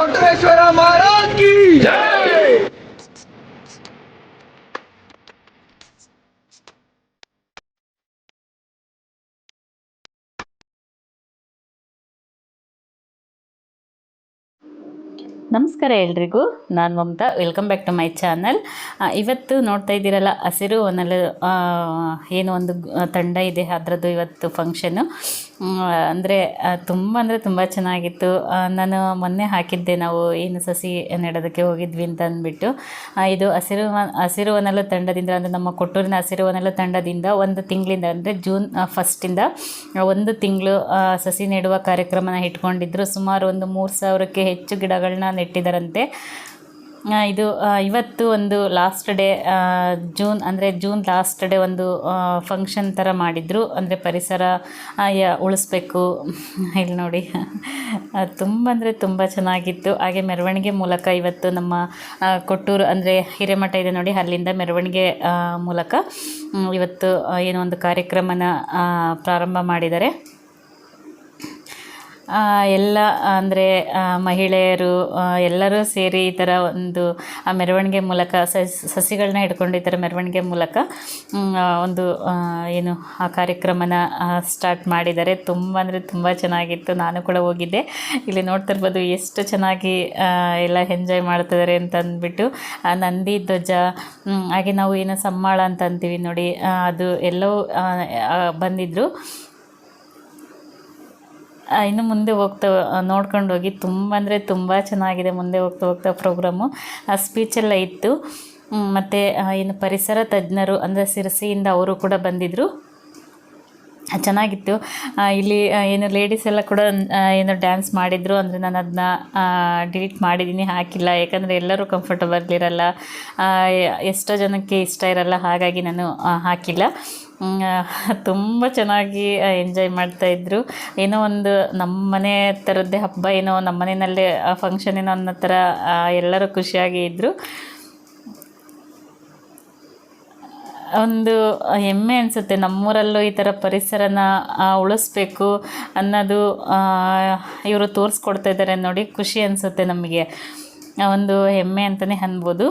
¡Por tres, por amarazgui! ನಮಸ್ಕಾರ ಎಲ್ರಿಗೂ. ನಾನು Mamata. Welcome back to my channel ಇವತ್ತು ನೋಡ್ತಾ ಇದ್ದೀರಲ್ಲ ಹಸಿರು ಒನಲು ಆ, ಏನು ಒಂದು ತಂಡ ಇದೆ ಅದರದ್ದು ಇವತ್ತು ಫಂಕ್ಷನ್ನು ಅಂದರೆ ತುಂಬ ಅಂದರೆ ತುಂಬ ಚೆನ್ನಾಗಿತ್ತು. ನಾನು ಮೊನ್ನೆ ಹಾಕಿದ್ದೆ ನಾವು ಏನು ಸಸಿ ನೆಡೋದಕ್ಕೆ ಹೋಗಿದ್ವಿ ಅಂತ ಅಂದ್ಬಿಟ್ಟು. ಇದು ಹಸಿರು ಹಸಿರು ಒನಲ್ಲ ತಂಡದಿಂದ ಅಂದರೆ ನಮ್ಮ ಕೊಟ್ಟೂರಿನ ಹಸಿರು ಒನಲ್ಲ ತಂಡದಿಂದ ಒಂದು ತಿಂಗಳಿಂದ ಅಂದರೆ ಜೂನ್ ಫಸ್ಟಿಂದ ಒಂದು ತಿಂಗಳು ಸಸಿ ನೆಡುವ ಕಾರ್ಯಕ್ರಮನ ಇಟ್ಕೊಂಡಿದ್ರು. ಸುಮಾರು ಒಂದು ಮೂರು ಸಾವಿರಕ್ಕೆ ಹೆಚ್ಚು ಗಿಡಗಳನ್ನ ನೆಟ್ಟಿದ್ದಾರಂತೆ ಇದು ಇವತ್ತು ಒಂದು ಲಾಸ್ಟ್ ಡೇ ಜೂನ್ ಅಂದರೆ ಜೂನ್ ಲಾಸ್ಟ್ ಡೇ ಒಂದು ಫಂಕ್ಷನ್ ಥರ ಮಾಡಿದರು. ಅಂದರೆ ಪರಿಸರ ಉಳಿಸ್ಬೇಕು. ಇಲ್ಲಿ ನೋಡಿ. ತುಂಬ ಅಂದರೆ ತುಂಬ ಚೆನ್ನಾಗಿತ್ತು. ಹಾಗೆ ಮೆರವಣಿಗೆ ಮೂಲಕ ಇವತ್ತು ನಮ್ಮ ಕೊಟ್ಟೂರು, ಅಂದರೆ ಹಿರೇಮಠ ಇದೆ ನೋಡಿ, ಅಲ್ಲಿಂದ ಮೆರವಣಿಗೆ ಮೂಲಕ ಇವತ್ತು ಏನೋ ಒಂದು ಕಾರ್ಯಕ್ರಮನ ಪ್ರಾರಂಭ ಮಾಡಿದ್ದಾರೆ. ಎಲ್ಲ, ಅಂದರೆ ಮಹಿಳೆಯರು ಎಲ್ಲರೂ ಸೇರಿ ಈ ಥರ ಒಂದು, ಆ, ಮೆರವಣಿಗೆ ಮೂಲಕ, ಸಸ್ ಸಸಿಗಳನ್ನ ಹಿಡ್ಕೊಂಡು ಈ ಥರ ಮೆರವಣಿಗೆ ಮೂಲಕ ಒಂದು ಏನು, ಆ ಕಾರ್ಯಕ್ರಮನ ಸ್ಟಾರ್ಟ್ ಮಾಡಿದ್ದಾರೆ. ತುಂಬ ಅಂದರೆ ತುಂಬ ಚೆನ್ನಾಗಿತ್ತು. ನಾನು ಕೂಡ ಹೋಗಿದ್ದೆ. ಇಲ್ಲಿ ನೋಡ್ತಾ ಇರ್ಬೋದು ಎಷ್ಟು ಚೆನ್ನಾಗಿ ಎಲ್ಲ ಎಂಜಾಯ್ ಮಾಡ್ತಿದ್ದಾರೆ ಅಂತ ಅಂದ್ಬಿಟ್ಟು ನಂದಿ, ಧ್ವಜ ಹಾಗೆ ನಾವು ಏನು, ಸಮ್ಮಾಳ ಅಂತ ಅಂತೀವಿ ನೋಡಿ ಅದು ಎಲ್ಲೋ ಬಂದಿದ್ದರು ಇನ್ನು ಮುಂದೆ ಹೋಗ್ತಾ ನೋಡ್ಕೊಂಡು ಹೋಗಿ. ತುಂಬ ಅಂದರೆ ತುಂಬ ಚೆನ್ನಾಗಿದೆ ಮುಂದೆ ಹೋಗ್ತಾ ಹೋಗ್ತಾ ಪ್ರೋಗ್ರಾಮು. ಆ ಸ್ಪೀಚೆಲ್ಲ ಇತ್ತು. ಮತ್ತು ಏನು ಪರಿಸರ ತಜ್ಞರು ಅಂದರೆ ಸಿರಸಿಯಿಂದ ಅವರು ಕೂಡ ಬಂದಿದ್ದರು ಚೆನ್ನಾಗಿತ್ತು. ಇಲ್ಲಿ ಏನು ಲೇಡೀಸ್ ಎಲ್ಲ ಕೂಡ ಏನು ಡ್ಯಾನ್ಸ್ ಮಾಡಿದರು. ಅಂದರೆ ನಾನು ಅದನ್ನ ಡಿಲೀಟ್ ಮಾಡಿದ್ದೀನಿ ಹಾಕಿಲ್ಲ. ಯಾಕಂದರೆ ಎಲ್ಲರೂ ಕಂಫರ್ಟಬಲ್ ಇರಲ್ಲ. ಎಷ್ಟೋ ಜನಕ್ಕೆ ಇಷ್ಟ ಇರಲ್ಲ. ಹಾಗಾಗಿ ನಾನು ಹಾಕಿಲ್ಲ. ತುಂಬ ಚೆನ್ನಾಗಿ ಎಂಜಾಯ್ ಮಾಡ್ತಾಯಿದ್ರು ಏನೋ ಒಂದು ನಮ್ಮ ಮನೆ ಥರದ್ದೇ ಹಬ್ಬ, ಏನೋ ನಮ್ಮ ಆ ಫಂಕ್ಷನ್ ಏನೋ ಅನ್ನೋ ಥರ ಎಲ್ಲರೂ ಖುಷಿಯಾಗಿ ಇದ್ದರು ಒಂದು ಹೆಮ್ಮೆ ಅನಿಸುತ್ತೆ. ನಮ್ಮೂರಲ್ಲೂ ಈ ಥರ ಪರಿಸರನ ಉಳಿಸ್ಬೇಕು ಅನ್ನೋದು ಇವರು ತೋರಿಸ್ಕೊಡ್ತಾ ಇದ್ದಾರೆ ನೋಡಿ. ಖುಷಿ ಅನಿಸುತ್ತೆ ನಮಗೆ. ಒಂದು ಹೆಮ್ಮೆ ಅಂತಲೇ ಅನ್ಬೋದು.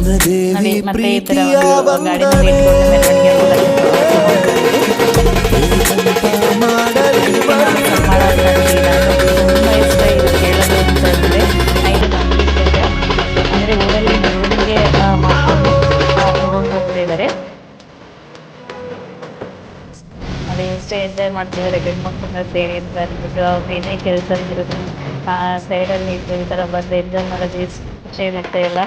ಕೇಳೋದು ಪ್ರೀತಿಯ ಐದು ನಂಬಿಕೆ ಅಂದರೆ ಊರಲ್ಲಿ ಆ, ಮಾಡ್ಕೊಂಡು ಆ, ಹೋಗ್ತಾ ಇದ್ದಾರೆ ಅದೇ ಎಷ್ಟು ಎಂಜಾಯ್ ಮಾಡ್ತಿದ್ದಾರೆ ಗಂಡು ಮಕ್ಕಳನ್ನ ಸೇರಿ ಅಂತ ಅಂದ್ಬಿಟ್ಟು ಅವ್ರು ಏನೇ ಕೆಲಸ ಇರೋದು ಸೈಡಲ್ಲಿ ಇದ್ದು ಈ ಥರ ಬಂದು ಎಂಜಾಯ್ ಮಾಡೋದು ಖುಷಿ ಎಲ್ಲ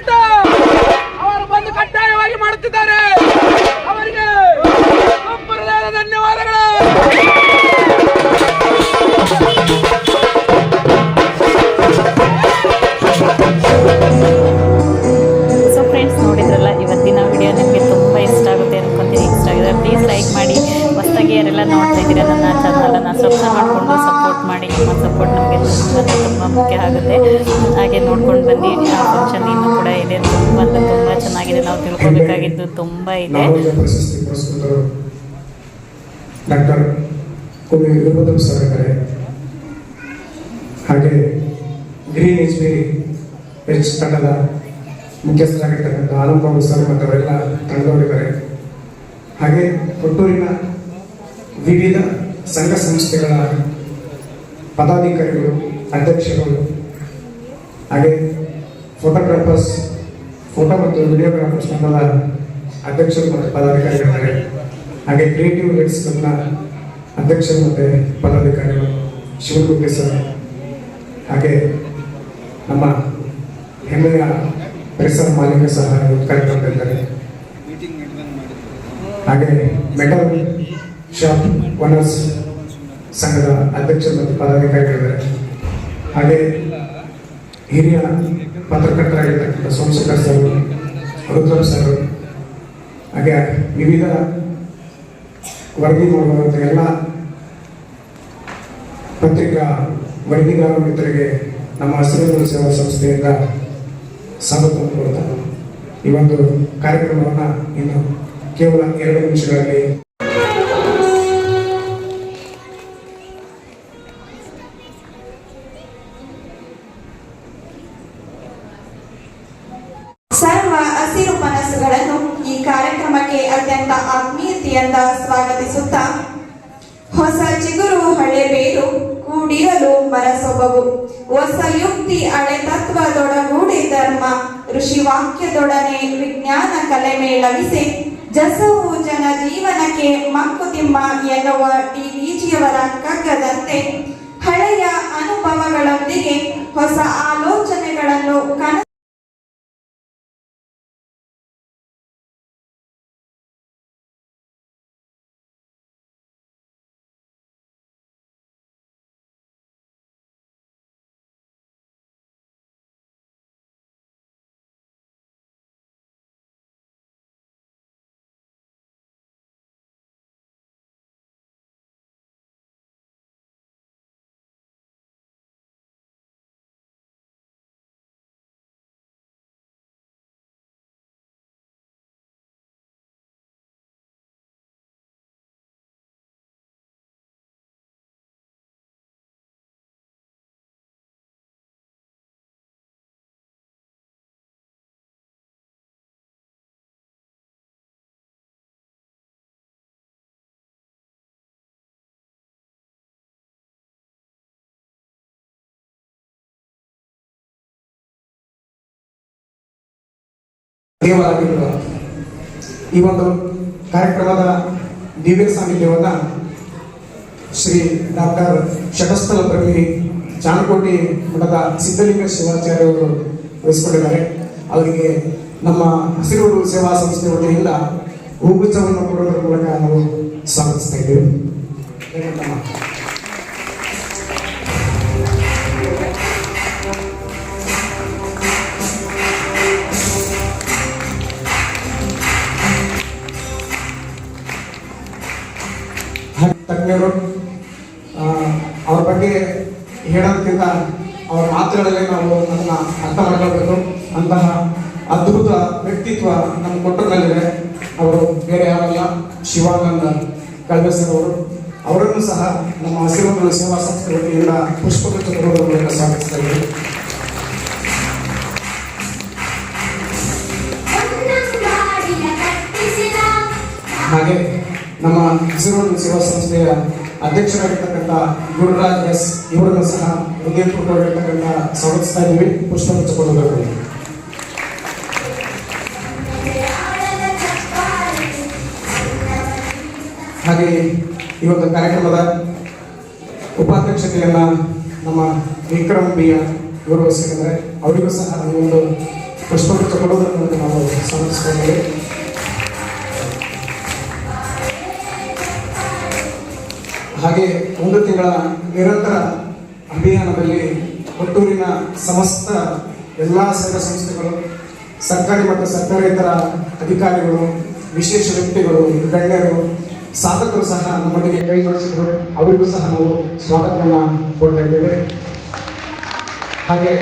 ಕೆಲಸವನ್ನು ಡಾಕ್ಟರ್ ಕುಮಿ ವಿರೋಧ ಸರ್ ಹಾಗೆ ಗ್ರೀನ್ ಎಚ್ ಬಿ ಎಚ್ ತಂಡದ ಮುಖ್ಯಸ್ಥರಾಗಿರ್ತಕ್ಕಂಥ ಆನಂದ್ ಬಾಬು ಸರ್ ಮತ್ತು ಅವರೆಲ್ಲ ತಂಡದವರಿದ್ದಾರೆ. ಹಾಗೆ ಕೊಟ್ಟೂರಿನ ವಿವಿಧ ಸಂಘ ಸಂಸ್ಥೆಗಳ ಪದಾಧಿಕಾರಿಗಳು, ಅಧ್ಯಕ್ಷರುಗಳು, ಹಾಗೆ ಫೋಟೋಗ್ರಾಫರ್ಸ್ ಫೋಟೋ ಮತ್ತು ವಿಡಿಯೋಗ್ರಾಫರ್ಸ್ ತಂಡದ ಅಧ್ಯಕ್ಷರು ಮತ್ತು ಪದಾಧಿಕಾರಿಗಳಿದ್ದಾರೆ ಹಾಗೆ ಕ್ರಿಯೇಟಿವ್ ಲಿಡ್ಸ್ ನನ್ನ ಅಧ್ಯಕ್ಷರು ಮತ್ತು ಪದಾಧಿಕಾರಿಗಳು ಶಿವಗುಪ್ಪಿ ಸರ್, ಹಾಗೆ ನಮ್ಮ ಹೆಮ್ಮೆಯ ಪರಿಸರ ಮಾಲಿನ್ಯ ಸಹ ಕಾರ್ಯಕ್ರಮದಲ್ಲಿದ್ದಾರೆ ಹಾಗೆ ಮೆಟಲ್ ಶಾಪ್ ಓನರ್ಸ್ ಸಂಘದ ಅಧ್ಯಕ್ಷರು ಮತ್ತು ಪದಾಧಿಕಾರಿಗಳಿದ್ದಾರೆ. ಹಾಗೆ ಹಿರಿಯ ಪತ್ರಕರ್ತರಾಗಿರ್ತಕ್ಕಂಥ ಸೋಮಶೇಖರ್ ಸರ್ ರುದ್ರಂ ಸರ್, ಹಾಗೆ ವಿವಿಧ ವರದಿ ಎಲ್ಲ ಪತ್ರಿಕಾ ವರದಿಗಾರ ಮಿತ್ರರಿಗೆ ನಮ್ಮ ಹಸಿರು ಸೇವಾ ಸಂಸ್ಥೆಯಿಂದ ಸ್ವಾಗತವನ್ನು ಕೊಡ್ತಾ ಈ ಒಂದು ಕಾರ್ಯಕ್ರಮವನ್ನು ಇನ್ನು ಕೇವಲ ಎರಡು ನಿಮಿಷಗಳಲ್ಲಿ ಆತ್ಮೀಯತೆಯಿಂದ ಸ್ವಾಗತಿಸುತ್ತಾ ಹೊಸ ಚಿಗುರು ಹಳೆ ಬೇರು ಕೂಡಿರಲು ಮರಸೊಬಗು ಹೊಸ ಯುಕ್ತಿ ಹಳೆ ತತ್ವದೊಡಗೂಡಿ ಧರ್ಮ. ಋಷಿ ವಾಕ್ಯದೊಡನೆ ವಿಜ್ಞಾನ ಕಲೆ ಮೇಳವಿಸಿ. ಜಸವು ಜನ ಜೀವನಕ್ಕೆ ಮಕ್ಕುತಿಮ್ಮ ಎನ್ನುವ ಡಿ ವಿಜಿಯವರ ಕಗ್ಗದಂತೆ. ಹಳೆಯ ಅನುಭವಗಳೊಂದಿಗೆ ಹೊಸ ಆಲೋಚನೆಗಳನ್ನು ಕನ ದೇವಾಲಯಗಳು ಈ ಒಂದು ಕಾರ್ಯಕ್ರಮದ ದಿವ್ಯ ಸಾನ್ನಿಧ್ಯವನ್ನ ಶ್ರೀ ಡಾಕ್ಟರ್ ಶಟಸ್ಥಲ ಪ್ರಭಿ ಚಾನಕೋಟಿ ಮಠದ ಸಿದ್ಧಲಿಂಗ ಶಿವಾಚಾರ್ಯ ಅವರು ವಹಿಸಿಕೊಂಡಿದ್ದಾರೆ. ಅವರಿಗೆ ನಮ್ಮ ಹಸಿರು ಸೇವಾ ಸಂಸ್ಥೆ ವತಿಯಿಂದ ಹೂಗುಚ್ಛವನ್ನು ಕೊಡುವುದರ ಮೂಲಕ ನಾವು ಸ್ವಾಗತಿಸ್ತಾ ಇದ್ದೇವೆ. ಧನ್ಯವಾದ. ಅವ್ರ ಬಗ್ಗೆ ಹೇಳೋದಕ್ಕಿಂತ ಅವ್ರ ಮಾತುಗಳಲ್ಲಿ ನಾವು ನನ್ನ ಅರ್ಥ ಮಾಡ್ಕೊಳ್ಬೇಕು. ಅಂತಹ ಅದ್ಭುತ ವ್ಯಕ್ತಿತ್ವ ನಮ್ಮ ಕೊಟ್ಟದಲ್ಲಿದೆ ಅವರು ಬೇರೆ ಯಾರಲ್ಲ ಶಿವಾನಂದ ಕಲ್ಬೇಸರ್ ಅವರು ಅವರನ್ನು ಸಹ ನಮ್ಮ ಹಸಿರು ಸೇವಾ ಸಂಸ್ಕೃತಿಯಿಂದ ವತಿಯಿಂದ ಪುಷ್ಪಗುಚ್ಛ ಕೊಡುವುದರ ಮೂಲಕ ಸ್ವಾಗತಿಸ್ತಾ ಇದ್ದೀವಿ ಹಾಗೆ ನಮ್ಮ ಹೆಸರು ಸೇವಾ ಸಂಸ್ಥೆಯ ಅಧ್ಯಕ್ಷರಾಗಿರ್ತಕ್ಕಂಥ ಗುರುರಾಜ್ ಎಸ್ ಇವರನ್ನು ಸಹ ಹೃದಯಪೂರ್ವಕವಾಗಿರ್ತಕ್ಕಂಥ ಸ್ವಾಗತಿಸ್ತಾ ಇದ್ದೀವಿ. ಪುಷ್ಪ ಕೊಡುವುದರಲ್ಲಿ ಹಾಗೆ ಈ ಒಂದು ಕಾರ್ಯಕ್ರಮದ ಉಪಾಧ್ಯಕ್ಷತೆಯನ್ನ ನಮ್ಮ ವಿಕ್ರಮ್ ಬಿಯ ಇವರು ವಹಿಸಿದ್ದಾರೆ ಅವರಿಗೂ ಸಹ ಈ ಒಂದು ಪುಷ್ಪಗುಚ್ಛ ಮೂಲಕ ನಾವು ಸ್ವಾಗತಿಸಿಕೊಂಡಿದ್ದೇವೆ ಹಾಗೆ ಒಂದು ತಿಂಗಳ ನಿರಂತರ ಅಭಿಯಾನದಲ್ಲಿ ಕೊಟ್ಟೂರಿನ ಸಮಸ್ತ ಎಲ್ಲ ಸಂಘ ಸಂಸ್ಥೆಗಳು, ಸರ್ಕಾರಿ ಮತ್ತು ಸರ್ಕಾರೇತರ ಅಧಿಕಾರಿಗಳು, ವಿಶೇಷ ವ್ಯಕ್ತಿಗಳು, ಗಣ್ಯರು, ಸಾಧಕರು ಸಹ ನಮ್ಮೊಂದಿಗೆ ಕೈ ಜೋಡಿಸಿದ್ರು ಅವರಿಗೂ ಸಹ ನಾವು ಸ್ವಾಗತವನ್ನು ಕೊಡ್ತಾ ಇದ್ದೇವೆ. ಹಾಗೆ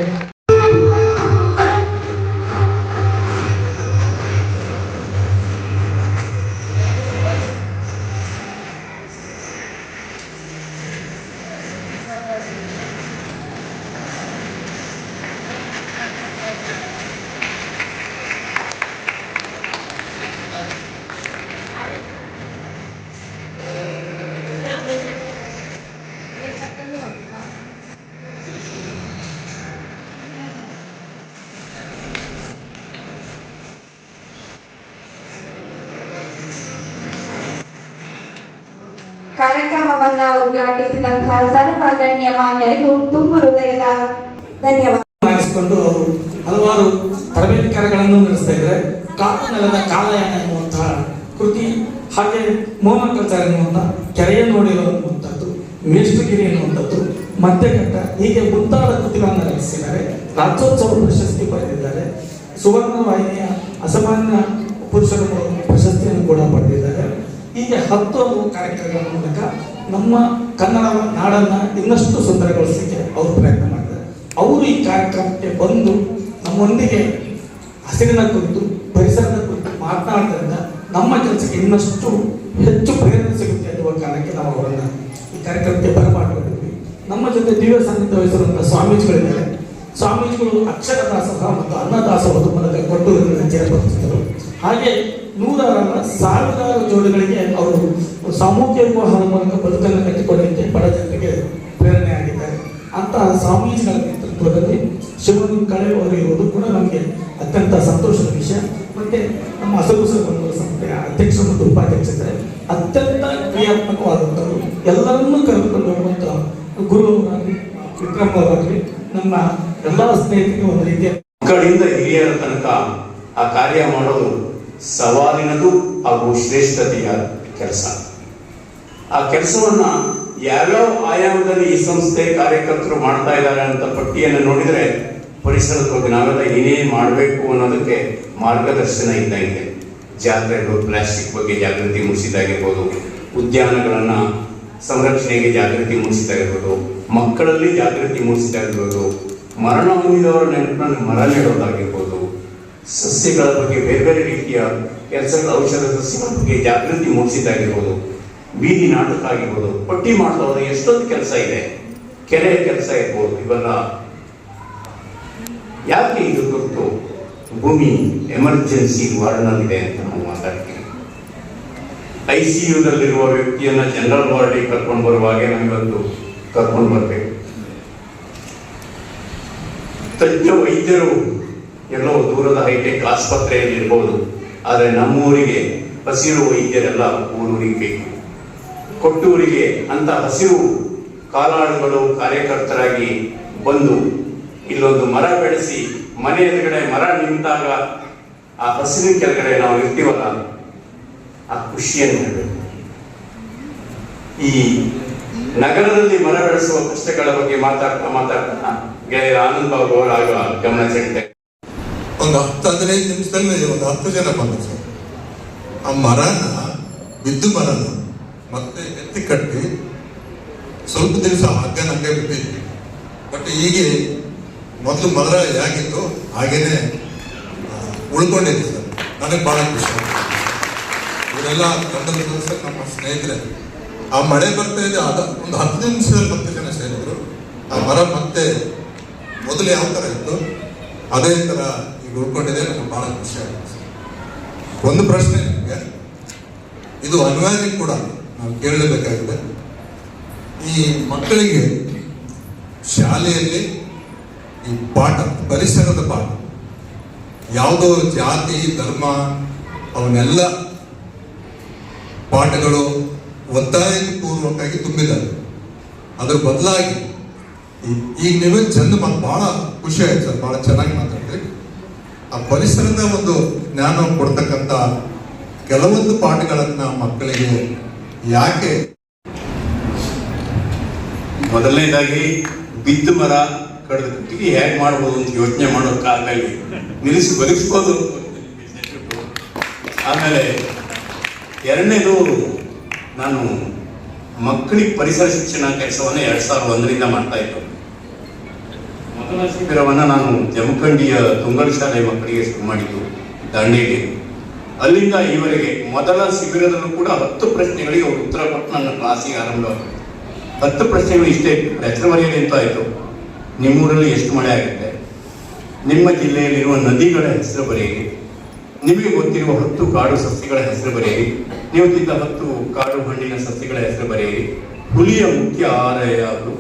ಕಾರ್ಯಕ್ರಮವನ್ನ ಉದ್ಘಾಟಿಸಿದಂತಹ ಸರ್ವಗಣ್ಯ ಮಾನ್ಯರಿಗೂ ತುಂಬು ಹೃದಯದ ಧನ್ಯವಾದ ಹಲವಾರು ತರಬೇತಿ ಕಾರ್ಯಗಳನ್ನು ನಡೆಸ್ತಾ ಇದ್ದಾರೆ. ಕಾಡು ನೆಲದ ಕಾಲಯಾನ ಎನ್ನುವಂತಹ ಕೃತಿ ಹಾಗೆ ಮೋಹನ ಕಲ್ಚಾರ್ ಎನ್ನುವಂತಹ ಕೆರೆಯ ನೋಡಿರೋ ಎನ್ನುವಂಥದ್ದು ಮೇಷ್ಟಗಿರಿ ಎನ್ನುವಂಥದ್ದು ಮಧ್ಯಘಟ್ಟ ಹೀಗೆ ಮುಂತಾದ ಕೃತಿಗಳನ್ನು ರಚಿಸಿದ್ದಾರೆ. ರಾಜ್ಯೋತ್ಸವ ಪ್ರಶಸ್ತಿ ಪಡೆದಿದ್ದಾರೆ. ಸುವರ್ಣ ವಾಹಿನಿಯ ಅಸಾಮಾನ್ಯ ಪುರುಷರ ಪ್ರಶಸ್ತಿಯನ್ನು ಕೂಡ ಪಡೆದಿದ್ದಾರೆ. ಹೀಗೆ ಹತ್ತು ಹಲವು ಕಾರ್ಯಕ್ರಮಗಳ ಮೂಲಕ ನಮ್ಮ ಕನ್ನಡ ನಾಡನ್ನ ಇನ್ನಷ್ಟು ಸುಂದರಗೊಳಿಸಲಿಕ್ಕೆ ಅವರು ಪ್ರಯತ್ನ ಮಾಡಿದ್ದಾರೆ ಅವರು ಈ ಕಾರ್ಯಕ್ರಮಕ್ಕೆ ಬಂದು ನಮ್ಮೊಂದಿಗೆ ಹಸಿರಿನ ಕುರಿತು, ಪರಿಸರದ ಕುರಿತು ಮಾತನಾಡೋದ್ರಿಂದ ನಮ್ಮ ಕೆಲಸಕ್ಕೆ ಇನ್ನಷ್ಟು ಹೆಚ್ಚು ಪ್ರೇರಣೆ ಸಿಗುತ್ತೆ ಎನ್ನುವ ಕಾರಣಕ್ಕೆ ನಾವು ಅವರನ್ನು ಈ ಕಾರ್ಯಕ್ರಮಕ್ಕೆ ಬರಮಾಡಿಕೊಂಡಿದ್ವಿ ನಮ್ಮ ಜೊತೆ ದಿವ್ಯ ಸಂಗೀತ ವಹಿಸಿರುವಂತಹ ಸ್ವಾಮೀಜಿಗಳಿದ್ದಾರೆ. ಸ್ವಾಮೀಜಿಗಳು ಅಕ್ಷರ ದಾಸೋಹ ಮತ್ತು ಅನ್ನದಾಸೋಹದ ಮೂಲಕ ಕೊಟ್ಟು ಚೇರ್ಪಡಿಸಿದರು ಹಾಗೆ ನೂರಾರಲ್ಲ ಸಾವಿರಾರು ಜೋಡಿಗಳಿಗೆ ಅವರು ಸಾಮೂಹ್ಯ ವಿವಾಹದ ಮೂಲಕ ಬದುಕನ್ನು ಕಟ್ಟಿಕೊಳ್ಳಲಿಕ್ಕೆ ಬಡ ಜನರಿಗೆ ಪ್ರೇರಣೆ ಆಗಿದ್ದಾರೆ. ಅಂತಹ ಸ್ವಾಮೀಜಿಗಳ ನೇತೃತ್ವದಲ್ಲಿ ಶಿವನ ಕಳೆ ಇರುವುದು ಕೂಡ ನಮಗೆ ಅತ್ಯಂತ ಸಂತೋಷದ ವಿಷಯ. ಮತ್ತೆ ನಮ್ಮ ಅಸಗುಸು ಸಂಸ್ಥೆಯ ಅಧ್ಯಕ್ಷ ಮತ್ತು ಉಪಾಧ್ಯಕ್ಷರಿದ್ದಾರೆ ಅತ್ಯಂತ ಕ್ರಿಯಾತ್ಮಕವಾದಂಥವ್ರು. ಎಲ್ಲರನ್ನೂ ಕರೆದುಕೊಂಡು ಹೋಗುವಂಥ ಗುರು ಅವರಾಗಲಿ ವಿಕ್ರಮ್ ಅವರಾಗಲಿ, ನಮ್ಮ ಎಲ್ಲ ಸ್ನೇಹಿತರಿಗೆ ಒಂದು ರೀತಿಯ ಮಕ್ಕಳಿಂದ ಹಿರಿಯರ ತನಕ ಆ ಕಾರ್ಯ ಮಾಡೋದು ಸವಾಲಿನದು ಹಾಗೂ ಶ್ರೇಷ್ಠತೆಯ ಕೆಲಸ. ಆ ಕೆಲಸವನ್ನ ಯಾವ್ಯಾವ ಆಯಾಮದಲ್ಲಿ ಈ ಸಂಸ್ಥೆ ಕಾರ್ಯಕರ್ತರು ಮಾಡ್ತಾ ಇದ್ದಾರೆ ಅಂತ ಪಟ್ಟಿಯನ್ನು ನೋಡಿದರೆ ಪರಿಸರದ ಬಗ್ಗೆ ನಾವೆಲ್ಲ ಏನೇನು ಮಾಡಬೇಕು ಅನ್ನೋದಕ್ಕೆ ಮಾರ್ಗದರ್ಶನ ಇದ್ದಂಗೆ ಜಾತ್ರೆಗಳು, ಪ್ಲಾಸ್ಟಿಕ್ ಬಗ್ಗೆ ಜಾಗೃತಿ ಮೂಡಿಸಿದಾಗಿರ್ಬೋದು ಉದ್ಯಾನಗಳನ್ನು ಸಂರಕ್ಷಣೆಗೆ ಜಾಗೃತಿ ಮೂಡಿಸಿದಾಗಿರ್ಬೋದು ಮಕ್ಕಳಲ್ಲಿ ಜಾಗೃತಿ ಮೂಡಿಸಿದಾಗಿರ್ಬೋದು ಮರಣ ಹೊಂದಿದವರ ನೆನಪಿನಲ್ಲಿ ಮರ ನೆಡೋದಾಗಿರ್ಬೋದು ಸಸ್ಯಗಳ ಬಗ್ಗೆ ಬೇರೆ ಬೇರೆ ರೀತಿಯ ಕೆಲಸಗಳ ಔಷಧ ಸಸ್ಯಗಳ ಬಗ್ಗೆ ಜಾಗೃತಿ ಮೂಡಿಸಿದ್ದಾಗಿರ್ಬೋದು. ಬೀದಿ ನಾಟಕ ಆಗಿರ್ಬೋದು ಪಟ್ಟಿ ಮಾಡಿದವರು ಎಷ್ಟೊಂದು ಕೆಲಸ ಇದೆ. ಕೆರೆಯ ಕೆಲಸ ಇರ್ಬೋದು. ಇವೆಲ್ಲ ಯಾಕೆ ಇದು ಕುರಿತು ಭೂಮಿ ಎಮರ್ಜೆನ್ಸಿ ವಾರ್ಡ್ನಲ್ಲಿದೆ ಅಂತ ನಾವು ಮಾತಾಡ್ತೀವಿ. ಐ ಸಿ ಯುದಲ್ಲಿರುವ ವ್ಯಕ್ತಿಯನ್ನ ಜನರಲ್ ವಾರ್ಡಿಗೆ ಕರ್ಕೊಂಡು ಬರುವಾಗೆ ನಮಗೊಂದು ಕರ್ಕೊಂಡು ಬರಬೇಕು. ತಜ್ಞ ವೈದ್ಯರು ಎಲ್ಲೋ ದೂರದ ಹೈಟೆಕ್ ಆಸ್ಪತ್ರೆಯಲ್ಲಿ ಇರ್ಬೋದು. ಆದರೆ ನಮ್ಮೂರಿಗೆ ಹಸಿರು ವೈದ್ಯರೆಲ್ಲ ಊರೂರಿಗೆ ಬೇಕು. ಕೊಟ್ಟೂರಿಗೆ ಅಂತ ಹಸಿರು ಕಾಲಾಳುಗಳು ಕಾರ್ಯಕರ್ತರಾಗಿ ಬಂದು ಇಲ್ಲೊಂದು ಮರ ಬೆಳೆಸಿ ಮನೆ ಎದುರುಗಡೆ ಮರ ನಿಂತಾಗ ಆ ಹಸಿರಿನ ಕೆಳಗಡೆ ನಾವು ಇರ್ತೀವಲ್ಲ, ಆ ಖುಷಿಯನ್ನು ಹೇಳಬೇಕು. ಈ ನಗರದಲ್ಲಿ ಮರ ಬೆಳೆಸುವ ಕಷ್ಟಗಳ ಬಗ್ಗೆ ಮಾತಾಡ್ತಾ ಮಾತಾಡ್ತಾ ಗೆಳೆಯರ ಆನಂದ್ ಬಾಬು ಅವರ ಗಮನ ಸೆಳಿತಾರೆ ಒಂದು ಹತ್ತು ಹದಿನೈದು ನಿಮಿಷದಲ್ಲಿ ಒಂದು ಹತ್ತು ಜನ ಬಂದರು. ಸರ್ ಆ ಮರನ ಬಿದ್ದು ಮರನ ಮತ್ತೆ ಎತ್ತಿ ಕಟ್ಟಿ ಸ್ವಲ್ಪ ದಿವಸ ಹಗ್ಗ ನಂಗೆ ಬಿಟ್ಟಿದ್ವಿ. ಬಟ್ ಹೀಗೆ ಮೊದಲು ಮರ ಹೇಗಿತ್ತು ಹಾಗೇನೆ ಆ, ಉಳ್ಕೊಂಡಿದೆ ಸರ್. ನನಗೆ ಭಾಳ ಖುಷಿ ಇವರೆಲ್ಲ ಗಂಡನ ಸರ್ ನಮ್ಮ ಸ್ನೇಹಿತರೆ. ಆ ಮಳೆ ಬರ್ತಾ ಇದೆ ಅದ ಒಂದು ಹತ್ತು ನಿಮಿಷದಲ್ಲಿ ಹತ್ತು ಜನ ಸೇರಿದ್ರು. ಆ ಮರ ಮತ್ತೆ ಮೊದಲು ಯಾವ ಥರ ಇತ್ತು? ಅದೇ ಥರ ಈಗ ಉಳ್ಕೊಂಡಿದೆ ಬಹಳ ಖುಷಿ ಆಗುತ್ತೆ. ಒಂದು ಪ್ರಶ್ನೆ ನಿಮಗೆ. ಇದು ಅನಿವಾರ್ಯ ಕೂಡ ನಾವು ಕೇಳಬೇಕಾಗಿದೆ ಈ ಮಕ್ಕಳಿಗೆ ಶಾಲೆಯಲ್ಲಿ ಈ ಪಾಠ, ಪರಿಸರದ ಪಾಠ, ಯಾವುದೋ ಜಾತಿ, ಧರ್ಮ, ಅವನ್ನೆಲ್ಲ ಪಾಠಗಳು ಒತ್ತಾಯ ಪೂರ್ವಕವಾಗಿ ತುಂಬಿದ್ದಾರೆ. ಅದ್ರ ಬದಲಾಗಿ ಈಗ ನೀವೇ ಚಂದ ಬಹಳ ಖುಷಿ ಆಯ್ತು ಸರ್, ಬಹಳ ಚೆನ್ನಾಗಿ ಮಾತಾಡಿದ್ರಿ. ಆ ಪರಿಸರದ ಒಂದು ಜ್ಞಾನ ಕೊಡ್ತಕ್ಕಂಥ ಕೆಲವೊಂದು ಪಾಠಗಳನ್ನ ಮಕ್ಕಳಿಗೆ ಯಾಕೆ ಮೊದಲನೇದಾಗಿ ಬಿದ್ದು ಮರ ಕಡಿದ ಕಟ್ಟಿಗೆ ಹೇಗೆ ಮಾಡ್ಬೋದು ಅಂತ ಯೋಚನೆ ಮಾಡೋ ಕಾಲದಲ್ಲಿ ನಿಲ್ಲಿಸಿ ಬದುಕಿಸ್ಬೋದು ಆಮೇಲೆ ಎರಡನೇದು ನಾನು ಮಕ್ಕಳಿಗೆ ಪರಿಸರ ಶಿಕ್ಷಣ ಕೆಲಸವನ್ನು ಎರಡ್ ಸಾವಿರದ ಒಂದರಿಂದ ಮಾಡ್ತಾ ಇದ್ದು ಮೊದಲ ಶಿಬಿರವನ್ನು ನಾನು ಜಮಖಂಡಿಯ ತುಂಗಲ್ ಶಾಲೆ ಮಕ್ಕಳಿಗೆ ಶುರು ಮಾಡಿದ್ದು ದಾಂಡೇಲಿ. ಅಲ್ಲಿಂದ ಈವರೆಗೆ ಮೊದಲ ಶಿಬಿರದಲ್ಲೂ ಕೂಡ ಹತ್ತು ಪ್ರಶ್ನೆಗಳಿಗೆ ಅವರು ಉತ್ತರ ಕೊಟ್ಟು ನನ್ನ ಕ್ಲಾಸಿಗೆ ಆರಂಭವಾಗಿದೆ ಹತ್ತು ಪ್ರಶ್ನೆಗಳು ಇಷ್ಟೇ ಹೆಸರು ಮರೆಯಲ್ಲಿ ಅಂತ ಆಯಿತು ನಿಮ್ಮೂರಲ್ಲಿ ಎಷ್ಟು ಮಳೆ ಆಗುತ್ತೆ? ನಿಮ್ಮ ಜಿಲ್ಲೆಯಲ್ಲಿರುವ ನದಿಗಳ ಹೆಸರು ಬರೆಯಿರಿ. ನಿಮಗೆ ಗೊತ್ತಿರುವ ಹತ್ತು ಕಾಡು ಸಸ್ಯಗಳ ಹೆಸರು ಬರೆಯಿರಿ. ನೀವು ತಿಂದ ಹತ್ತು ಕಾಡು ಹಣ್ಣಿನ ಸಸ್ಯಗಳ ಹೆಸರು ಬರೆಯಿರಿ. ಹುಲಿಯ ಮುಖ್ಯ ಆಹಾರ ಯಾವುದು?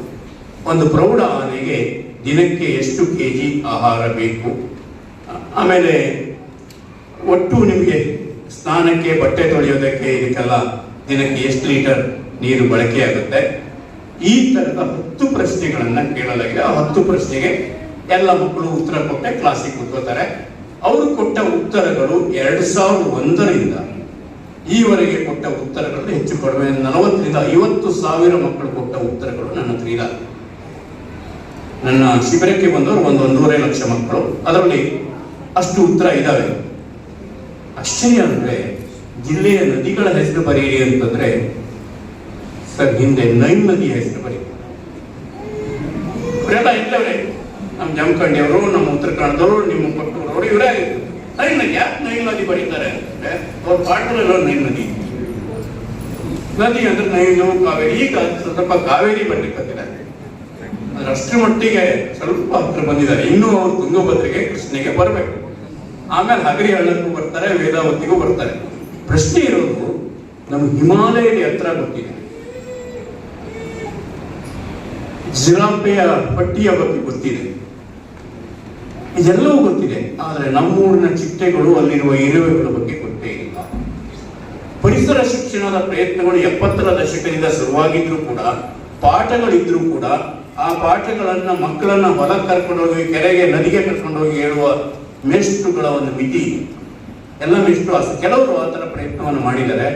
ಒಂದು ಪ್ರೌಢ ಆನೆಗೆ ದಿನಕ್ಕೆ ಎಷ್ಟು ಕೆ ಜಿ ಆಹಾರ ಬೇಕು? ಆಮೇಲೆ ಒಟ್ಟು ನಿಮಗೆ ಸ್ನಾನಕ್ಕೆ ಬಟ್ಟೆ ತೊಳೆಯೋದಕ್ಕೆ ಇದಕ್ಕೆಲ್ಲ ದಿನಕ್ಕೆ ಎಷ್ಟು ಲೀಟರ್ ನೀರು ಬಳಕೆಯಾಗುತ್ತೆ ಈ ತರದ ಹತ್ತು ಪ್ರಶ್ನೆಗಳನ್ನು ಕೇಳಲಾಗಿದೆ. ಆ ಹತ್ತು ಪ್ರಶ್ನೆಗೆ ಎಲ್ಲ ಮಕ್ಕಳು ಉತ್ತರ ಕೊಟ್ಟೆ ಕ್ಲಾಸಿಗೆ ಕೂತ್ಕೋತಾರೆ ಅವರು ಕೊಟ್ಟ ಉತ್ತರಗಳು ಎರಡು ಸಾವಿರದ ಒಂದರಿಂದ ಈವರೆಗೆ ಕೊಟ್ಟ ಉತ್ತರಗಳು ಹೆಚ್ಚು ಕಡಿಮೆ, ನಲವತ್ತರಿಂದ ಐವತ್ತು ಸಾವಿರ ಮಕ್ಕಳು ಕೊಟ್ಟ ಉತ್ತರಗಳು ನನ್ನ ಹತ್ರ ನನ್ನ ಶಿಬಿರಕ್ಕೆ ಬಂದವರು ಒಂದು ಒಂದೂವರೆ ಲಕ್ಷ ಮಕ್ಕಳು. ಅದರಲ್ಲಿ ಅಷ್ಟು ಉತ್ತರ ಇದ್ದಾವೆ ಆಶ್ಚರ್ಯ ಅಂದ್ರೆ ಜಿಲ್ಲೆಯ ನದಿಗಳ ಹೆಸರು ಬರೆಯಿರಿ ಅಂತಂದ್ರೆ ಸರ್, ಹಿಂದೆ ನೈನ್ ನದಿಯ ಹೆಸರು ಬರೀ ಇವರೆಲ್ಲ ಇದ್ದವ್ರೆ ನಮ್ಮ ಜಮಖಂಡಿಯವರು ನಮ್ಮ ಉತ್ತರ ಕನ್ನಡದವರು, ನಿಮ್ಮ ಪಟ್ಟೂರವರು ಇವರೇ ನೈನ್ ನದಿ, ಯಾಕೆ ನೈನ್ ನದಿ ಬರೀತಾರೆ ಅವ್ರ ಪಾಠದಲ್ಲಿರೋ ನೈನ್ ನದಿ. ನದಿ ಅಂದ್ರೆ ನೈನು ಕಾವೇರಿ, ಈಗ ಸ್ವಲ್ಪ ಕಾವೇರಿ ಬರ್ಲಿಕ್ಕೆ ಅಷ್ಟರ ಮಟ್ಟಿಗೆ ಸ್ವಲ್ಪ ಹತ್ರ ಬಂದಿದ್ದಾರೆ. ಇನ್ನೂ ಅವರು ತುಂಗಭದ್ರಿಗೆ ಕೃಷ್ಣಗೆ ಬರಬೇಕು. ಆಮೇಲೆ ಹಗರಿ ಹಳ್ಳಕ್ಕೂ ಬರ್ತಾರೆ, ವೇದಾವತಿಗೂ ಬರ್ತಾರೆ. ಪ್ರಶ್ನೆ ಇರೋದು, ನಮ್ಮ ಹಿಮಾಲಯದ ಹತ್ರ ಗೊತ್ತಿದೆ. ಜಿರಾಪೆಯ ಪಟ್ಟಿಯ ಬಗ್ಗೆ ಗೊತ್ತಿದೆ. ಇದೆಲ್ಲವೂ ಗೊತ್ತಿದೆ, ಆದರೆ ನಮ್ಮೂರಿನ ಚಿಟ್ಟೆಗಳು ಅಲ್ಲಿರುವ ಇರುವೆಗಳ ಬಗ್ಗೆ ಗೊತ್ತೇ ಇಲ್ಲ. ಪರಿಸರ ಶಿಕ್ಷಣದ ಪ್ರಯತ್ನಗಳು ಎಪ್ಪತ್ತರ ದಶಕದಿಂದ ಶುರುವಾಗಿದ್ರು ಕೂಡ, ಪಾಠಗಳಿದ್ರು ಕೂಡ ಆ ಪಾಠಗಳನ್ನು ಮಕ್ಕಳನ್ನ ಹೊಲ ಕರ್ಕೊಂಡೋಗಿ, ಕೆರೆಗೆ ನದಿಗೆ ಕರ್ಕೊಂಡೋಗಿ ಹೇಳುವ ಮೇಷ್ಟ್ರುಗಳ ಒಂದು ಮಿತಿ ಎಲ್ಲ ಮೇಷ್ಟ್ರು ಅಸ ಕೆಲವರು ಆ ಥರ ಪ್ರಯತ್ನವನ್ನು ಮಾಡಿದರೆ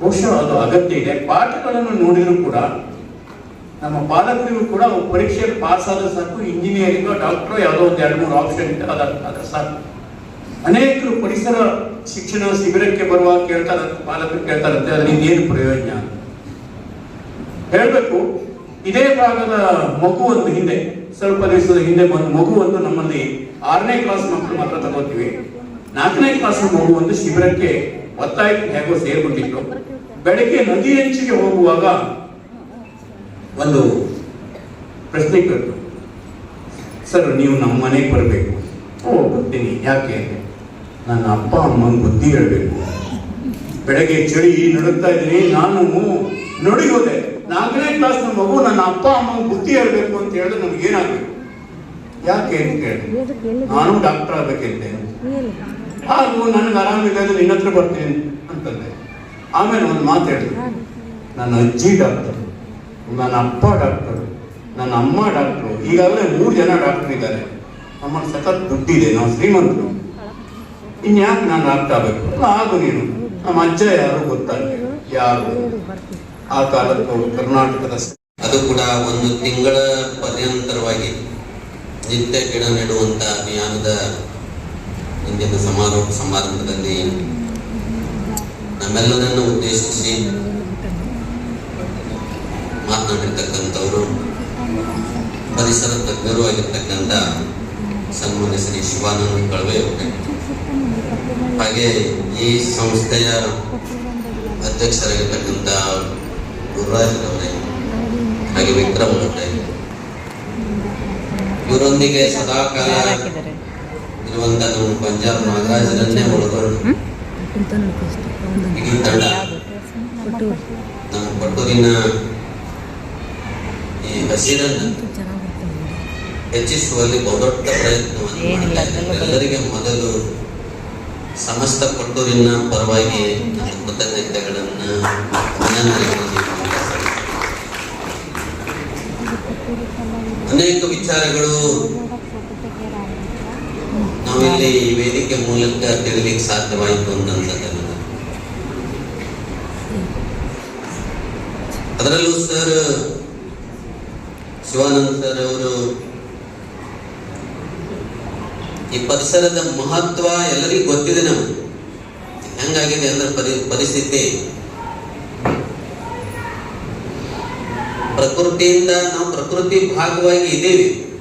ಬಹುಶಃ ಅದು ಅಗತ್ಯ ಇದೆ. ಪಾಠಗಳನ್ನು ನೋಡಿದರೂ ಕೂಡ, ನಮ್ಮ ಪಾಲಕರಿಗೂ ಕೂಡ ಪರೀಕ್ಷೆಯಲ್ಲಿ ಪಾಸ್ ಆದ್ರೆ ಸಾಕು ಇಂಜಿನಿಯರಿಂಗ್ ಡಾಕ್ಟರ್ ಯಾವುದೋ ಒಂದು ಎರಡು ಮೂರು ಆಪ್ಷನ್ ಅದ ಅದ್ರ ಸಾಕು. ಅನೇಕರು ಪರಿಸರ ಶಿಕ್ಷಣ ಶಿಬಿರಕ್ಕೆ ಬರುವಾಗ ಕೇಳ್ತಾರ, ಪಾಲಕರು ಕೇಳ್ತಾರಂತೆ ಅದರಿಂದ ಏನು ಪ್ರಯೋಜನ? ಹೇಳ್ಬೇಕು ಇದೇ ಭಾಗದ ಮಗು ಒಂದು ಹಿಂದೆ, ಸ್ವಲ್ಪ ದಿವಸದ ಹಿಂದೆ ಒಂದು ಮಗು ಒಂದು ನಮ್ಮಲ್ಲಿ ಆರನೇ ಕ್ಲಾಸ್ ಮಕ್ಕಳು ಮಾತ್ರ ತಗೋತೀವಿ. ನಾಲ್ಕನೇ ಕ್ಲಾಸ್ ಮಗು ಒಂದು ಶಿಬಿರಕ್ಕೆ ಒತ್ತಾಯಕ್ಕೆ ಹೇಗೋ ಸೇರ್ಬಿಟ್ಟಿತ್ತು ಬೆಳಗ್ಗೆ ನದಿ ಅಂಚಿಗೆ ಹೋಗುವಾಗ ಒಂದು ಪ್ರಶ್ನೆ ಕೇಳಿದ್ರು ಸರ್, ನೀವು ನಮ್ಮ ಮನೆಗೆ ಬರಬೇಕು. ಓ, ಬರ್ತೀನಿ. ಯಾಕೆ? ನನ್ನ ಅಪ್ಪ ಅಮ್ಮನ ಬುದ್ಧಿ ಹೇಳಬೇಕು. ಬೆಳಗ್ಗೆ ಚಳಿ ನಡುತ್ತಾ ಇದ್ದೀನಿ. ನಾನು ನೋಡಿ ಹೋದೆ ನಾಲ್ಕನೇ ಕ್ಲಾಸ್ ಮಗು ನನ್ನ ಅಪ್ಪ, ಅಮ್ಮ ಬುದ್ಧಿ ಹೇಳಬೇಕು ಅಂತ ಹೇಳಿದ್ರೆ ನಮ್ಗೆ ಏನಾಗಬೇಕು? ಯಾಕೆ ಅಂತ ಕೇಳಿ ನಾನು ಡಾಕ್ಟರ್ ಆಗ್ಬೇಕಿದ್ದೆ ಹಾಗೂ ನನಗೆ ಆರಾಮಿಲ್ಲ ಅಂದ್ರೆ ನಿನ್ನ ಹತ್ರ ಬರ್ತೀನಿ ಅಂತಂದೆ. ಆಮೇಲೆ ಒಂದು ಮಾತು ಹೇಳಿದೆ. ನನ್ನ ಅಜ್ಜಿ ಡಾಕ್ಟರ್ ನನ್ನ ಅಪ್ಪ ಡಾಕ್ಟರ್ ನನ್ನ ಅಮ್ಮ ಡಾಕ್ಟ್ರು ಈಗಾಗಲೇ ಮೂರು ಜನ ಡಾಕ್ಟರ್ ಇದ್ದಾರೆ. ನಮ್ಮ ಸತತ್ ದುಡ್ಡಿದೆ, ನಾವು ಶ್ರೀಮಂತರು. ಇನ್ಯಾಕೆ ನಾನು ಡಾಕ್ಟರ್ ಆಗಬೇಕು? ಆಗು ನೀನು. ನಮ್ಮ ಅಜ್ಜ ಯಾರು ಗೊತ್ತಾಗ ಯಾರು? ಆ ಕಾಲಕ್ಕೆ ಕರ್ನಾಟಕದ ಅದು ಕೂಡ ಒಂದು ತಿಂಗಳ ಪರ್ಯಂತರವಾಗಿ ನಿತ್ಯ ಗಿಡ ನೆಡುವಂತ ಅಭಿಯಾನದ ಇಂದಿನ ಸಮಾರೋಪ ಸಮಾರಂಭದಲ್ಲಿ ನಮ್ಮೆಲ್ಲರನ್ನು ಉದ್ದೇಶಿಸಿ ಮಾತನಾಡಿರ್ತಕ್ಕಂಥವರು, ಪರಿಸರ ತಜ್ಞರು ಆಗಿರ್ತಕ್ಕಂಥ ಸನ್ಮಾನ್ಯ ಶ್ರೀ ಶಿವಾನಂದ ಕಳವೆ ಹಾಗೆ ಈ ಸಂಸ್ಥೆಯ ಅಧ್ಯಕ್ಷರಾಗಿರ್ತಕ್ಕಂಥ ಗುರುರಾಜ್ ಅವರೇ ಹಾಗೆ ವಿಕ್ರಮ್ ಅವರೇ ಇವರೊಂದಿಗೆ ಸದಾಕಾಲ ಇರುವಂತ ನಮ್ಮ ಪಂಜಾಬ್ ನಾಗರಾಜರನ್ನೇ ಒಳಗೊಂಡು ಇಡೀ ತಂಡ ನಮ್ಮ ಪಟ್ಟೂರಿನ ಈ ಹಸಿರನ್ನು ಹೆಚ್ಚಿಸುವಲ್ಲಿ ಬಹುದೊಡ್ಡ ಪ್ರಯತ್ನವನ್ನು. ಎಲ್ಲರಿಗೆ ಮೊದಲು ಸಮಸ್ತ ಪಟ್ಟೂರಿನ ಪರವಾಗಿ ನನ್ನ ಕೃತಜ್ಞತೆಗಳನ್ನು ಅಭಿನಂದನೆಗಳನ್ನು ಅನೇಕ ವಿಚಾರಗಳು ನಾವಿಲ್ಲಿ ವೇದಿಕೆ ಮೂಲಕ ತಿಳಿಲಿಕ್ಕೆ ಸಾಧ್ಯವಾಯಿತು ಅಂತಂದ್ರೆ ಅದರಲ್ಲೂ ಸರ್, ಶಿವಾನಂದ್ ಸರ್ ಅವರು ಈ ಪರಿಸರದ ಮಹತ್ವ ಎಲ್ಲರಿಗೂ ಗೊತ್ತಿದೆ ನಮ್ಗೆ. ಹೆಂಗಾಗಿದೆ ಅಂದ್ರೆ ಪರಿ, ಪರಿಸ್ಥಿತಿ? ಪ್ರಕೃತಿಯಿಂದ ನಾವು ಪ್ರಕೃತಿ ಭಾಗವಾಗಿ ಇದ್ದೀವಿ.